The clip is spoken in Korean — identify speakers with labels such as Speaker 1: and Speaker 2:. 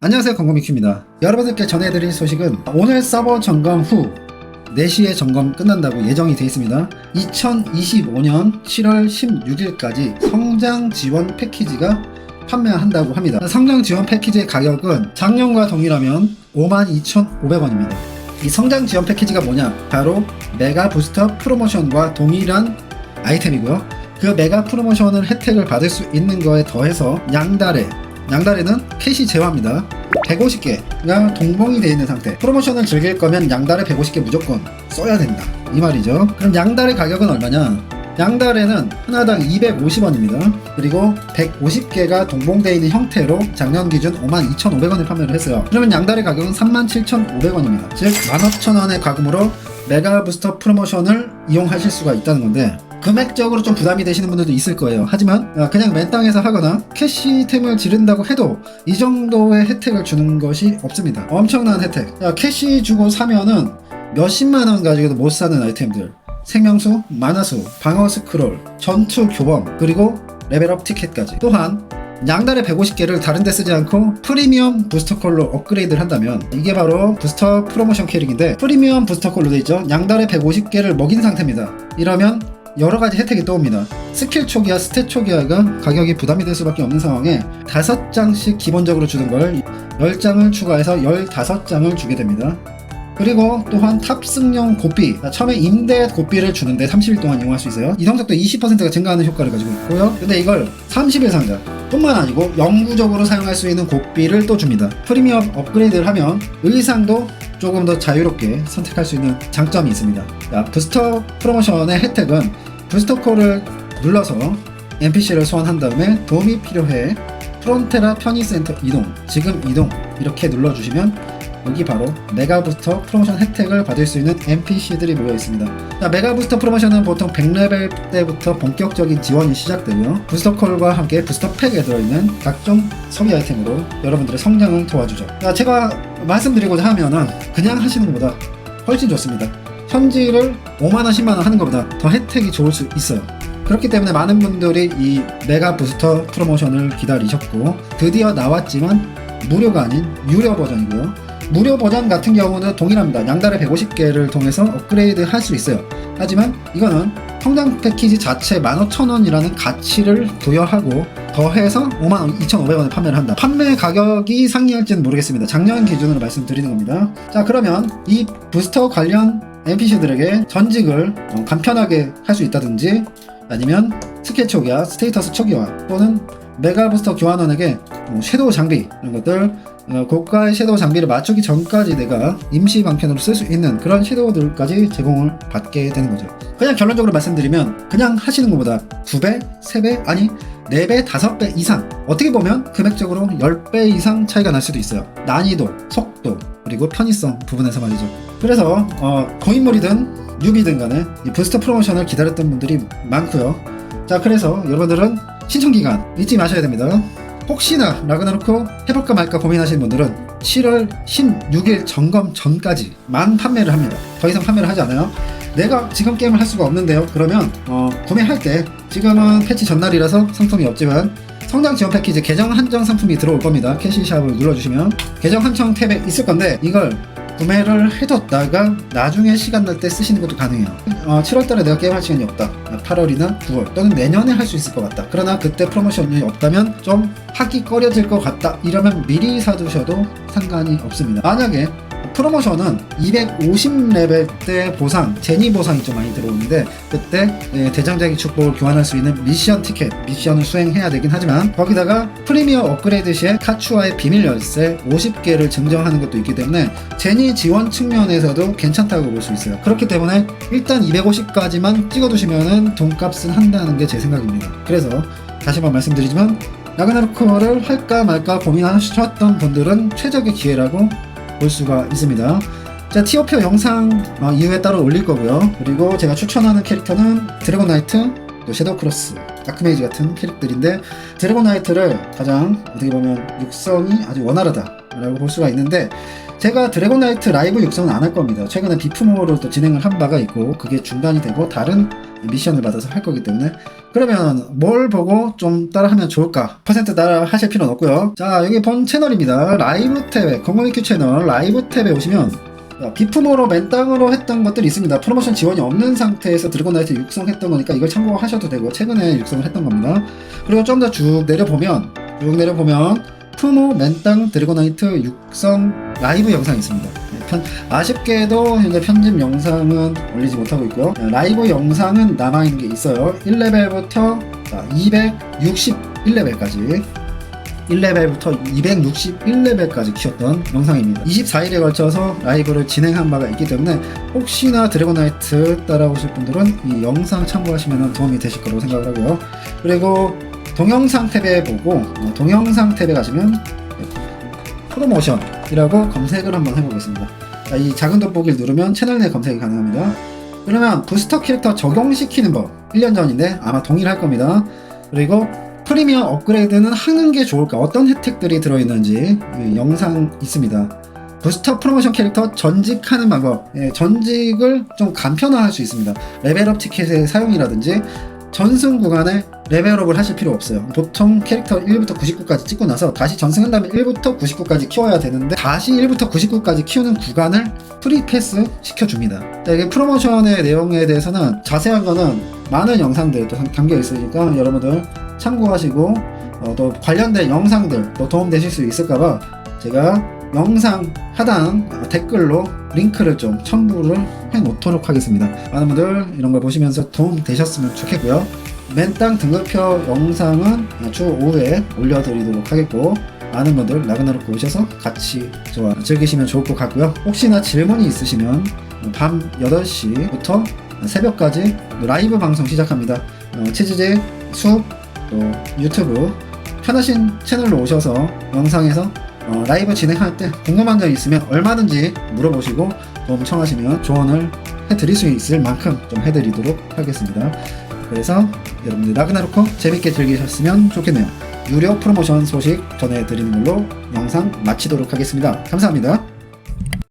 Speaker 1: 안녕하세요 건고미큐입니다. 여러분들께 전해드릴 소식은 오늘 서버 점검 후 4시에 점검 끝난다고 예정이 되어 있습니다. 2025년 7월 16일까지 성장 지원 패키지가 판매한다고 합니다. 성장 지원 패키지의 가격은 작년과 동일하면 52,500원입니다. 이 성장 지원 패키지가 뭐냐? 바로 메가 부스터 프로모션과 동일한 아이템이고요. 그 메가 프로모션을 혜택을 받을 수 있는 거에 더해서 양달에 양달에는 캐시 제외합니다. 150개가 동봉이 되어 있는 상태. 프로모션을 즐길 거면 양달에 150개 무조건 써야 된다. 이 말이죠. 그럼 양달의 가격은 얼마냐? 양달에는 하나당 250원입니다. 그리고 150개가 동봉되어 있는 형태로 작년 기준 52,500원에 판매를 했어요. 그러면 양달의 가격은 37,500원입니다. 즉 15,000원의 가금으로 메가 부스터 프로모션을 이용하실 수가 있다는 건데 금액적으로 좀 부담이 되시는 분들도 있을 거예요. 하지만 아, 그냥 맨땅에서 하거나 캐시템을 지른다고 해도 이 정도의 혜택을 주는 것이 없습니다. 엄청난 혜택. 야, 캐시 주고 사면은 몇십만 원 가지고도 못 사는 아이템들. 생명수, 만화수, 방어 스크롤, 전투 교범, 그리고 레벨업 티켓까지. 또한 양달에 150개를 다른 데 쓰지 않고 프리미엄 부스터 콜로 업그레이드를 한다면 이게 바로 부스터 프로모션 캐릭인데 프리미엄 부스터 콜로 되어 있죠. 양달에 150개를 먹인 상태입니다. 이러면 여러 가지 혜택이 떠옵니다. 스킬 초기화, 스탯 초기화가 가격이 부담이 될 수밖에 없는 상황에 5장씩 기본적으로 주는 걸 10장을 추가해서 15장을 주게 됩니다. 그리고 또한 탑승용 고삐 처음에 임대 고삐를 주는데 30일 동안 이용할 수 있어요 이동속도 20%가 증가하는 효과를 가지고 있고요 근데 이걸 30일 상자 뿐만 아니고 영구적으로 사용할 수 있는 고삐를 또 줍니다 프리미엄 업그레이드를 하면 의상도 조금 더 자유롭게 선택할 수 있는 장점이 있습니다 자, 부스터 프로모션의 혜택은 부스터 콜을 눌러서 NPC를 소환한 다음에 도움이 필요해 프론테라 편의센터 이동 지금 이동 이렇게 눌러주시면 여기 바로 메가부스터 프로모션 혜택을 받을 수 있는 NPC들이 모여 있습니다. 자, 메가부스터 프로모션은 보통 100레벨 때부터 본격적인 지원이 시작되고요. 부스터 콜과 함께 부스터 팩에 들어있는 각종 소비 아이템으로 여러분들의 성장을 도와주죠. 자, 제가 말씀드리고자 하면은 그냥 하시는 것보다 훨씬 좋습니다. 현질을 5만원, 10만원 하는 것보다 더 혜택이 좋을 수 있어요. 그렇기 때문에 많은 분들이 이 메가 부스터 프로모션을 기다리셨고 드디어 나왔지만 무료가 아닌 유료 버전이고요. 무료 버전 같은 경우는 동일합니다. 양달에 150개를 통해서 업그레이드 할 수 있어요. 하지만 이거는 성장 패키지 자체 15,000원이라는 가치를 부여하고 더해서 52,500원에 판매를 한다. 판매 가격이 상이할지는 모르겠습니다. 작년 기준으로 말씀드리는 겁니다. 자, 그러면 이 부스터 관련 NPC들에게 전직을 어, 간편하게 할 수 있다든지 아니면 스킬 초기화, 스테이터스 초기화 또는 메가 부스터 교환원에게 뭐 섀도우 장비 이런 것들 어, 고가의 섀도우 장비를 맞추기 전까지 내가 임시 방편으로 쓸 수 있는 그런 섀도우들까지 제공을 받게 되는 거죠. 그냥 결론적으로 말씀드리면 그냥 하시는 것보다 2배, 3배, 아니 4배, 5배 이상 어떻게 보면 금액적으로 10배 이상 차이가 날 수도 있어요. 난이도, 속도, 그리고 편의성 부분에서 말이죠. 그래서 어, 고인물이든 뉴비든 간에 이 부스터 프로모션을 기다렸던 분들이 많고요. 자 그래서 여러분들은 신청 기간 잊지 마셔야 됩니다. 혹시나 라그나로크 해볼까 말까 고민하시는 분들은 7월 16일 점검 전까지만 판매를 합니다. 더 이상 판매를 하지 않아요. 내가 지금 게임을 할 수가 없는데요. 그러면 어, 구매할 때 지금은 패치 전날이라서 상품이 없지만 성장 지원 패키지 계정 한정 상품이 들어올 겁니다. 캐시샵을 눌러주시면 계정 한정 탭에 있을 건데 이걸 구매를 해뒀다가 나중에 시간 날 때 쓰시는 것도 가능해요. 어, 7월달에 내가 게임할 시간이 없다. 8월이나 9월 또는 내년에 할 수 있을 것 같다. 그러나 그때 프로모션이 없다면 좀 하기 꺼려질 것 같다. 이러면 미리 사두셔도 상관이 없습니다. 만약에 프로모션은 250레벨 때 보상, 제니 보상이 좀 많이 들어오는데 그때 예, 대장장이 축복을 교환할 수 있는 미션 티켓, 미션을 수행해야 되긴 하지만 거기다가 프리미어 업그레이드 시에 카추아의 비밀 열쇠 50개를 증정하는 것도 있기 때문에 제니 지원 측면에서도 괜찮다고 볼 수 있어요. 그렇기 때문에 일단 250까지만 찍어두시면은 돈값은 한다는 게 제 생각입니다. 그래서 다시 한번 말씀드리지만 라그나로크를 할까 말까 고민하셨던 분들은 최적의 기회라고 볼 수가 있습니다. 자, 티오표 영상 어, 이후에 따로 올릴 거고요. 그리고 제가 추천하는 캐릭터는 드래곤 나이트, 또 섀도우 크로스, 다크메이지 같은 캐릭터들인데 드래곤 나이트를 가장 어떻게 보면 육성이 아주 원활하다. 라고 볼 수가 있는데 제가 드래곤 나이트 라이브 육성은 안 할 겁니다. 최근에 비프모로 또 진행을 한 바가 있고 그게 중단이 되고 다른 미션을 받아서 할 거기 때문에 그러면 뭘 보고 좀 따라하면 좋을까? 퍼센트 따라 하실 필요는 없고요. 자 여기 본 채널입니다. 라이브 탭에 건강이큐 채널 라이브 탭에 오시면 자, 비프모로 맨땅으로 했던 것들이 있습니다. 프로모션 지원이 없는 상태에서 드래곤나이트 육성했던 거니까 이걸 참고하셔도 되고 최근에 육성을 했던 겁니다. 그리고 좀 더 쭉 내려보면 쭉 내려보면 프모 맨땅 드래곤나이트 육성 라이브 영상이 있습니다. 네, 편, 아쉽게도 현재 편집 영상은 올리지 못하고 있고요. 네, 라이브 영상은 남아있는 게 있어요. 1레벨부터 261레벨까지 1레벨부터 261레벨까지 키웠던 영상입니다. 24일에 걸쳐서 라이브를 진행한 바가 있기 때문에 혹시나 드래곤나이트 따라오실 분들은 이 영상 참고하시면 도움이 되실 거라고 생각을 하고요. 그리고 동영상 탭에 보고 어, 동영상 탭에 가시면 프로모션 이라고 검색을 한번 해보겠습니다. 자, 이 작은 돋보기를 누르면 채널 내 검색이 가능합니다. 그러면 부스터 캐릭터 적용시키는 법 1년 전인데 아마 동일할 겁니다. 그리고 프리미엄 업그레이드는 하는 게 좋을까? 어떤 혜택들이 들어있는지 이 영상 있습니다. 부스터 프로모션 캐릭터 전직하는 방법. 예, 전직을 좀 간편화할 수 있습니다. 레벨업 티켓의 사용이라든지 전승 구간에 레벨업을 하실 필요 없어요. 보통 캐릭터 1부터 99까지 찍고 나서 다시 전승한 다음에 1부터 99까지 키워야 되는데 다시 1부터 99까지 키우는 구간을 프리 패스 시켜줍니다. 자, 이게 프로모션의 내용에 대해서는 자세한 거는 많은 영상들 또 담겨 있으니까 여러분들 참고하시고 어, 또 관련된 영상들 또 도움되실 수 있을까봐 제가 영상 하단 댓글로 링크를 좀 첨부를 해 놓도록 하겠습니다. 많은 분들 이런 걸 보시면서 도움 되셨으면 좋겠고요. 맨땅 등급표 영상은 주 오후에 올려드리도록 하겠고 많은 분들 라그나로크 오셔서 같이 저와 즐기시면 좋을 것 같고요. 혹시나 질문이 있으시면 밤 8시부터 새벽까지 라이브 방송 시작합니다. 어, 치즈제, 숲, 또 유튜브 편하신 채널로 오셔서 영상에서 어, 라이브 진행할 때 궁금한 점 있으면 얼마든지 물어보시고 도움 청하시면 조언을 해드릴 수 있을 만큼 좀 해드리도록 하겠습니다. 그래서 여러분들 라그나로크 재밌게 즐기셨으면 좋겠네요. 유료 프로모션 소식 전해드리는 걸로 영상 마치도록 하겠습니다. 감사합니다.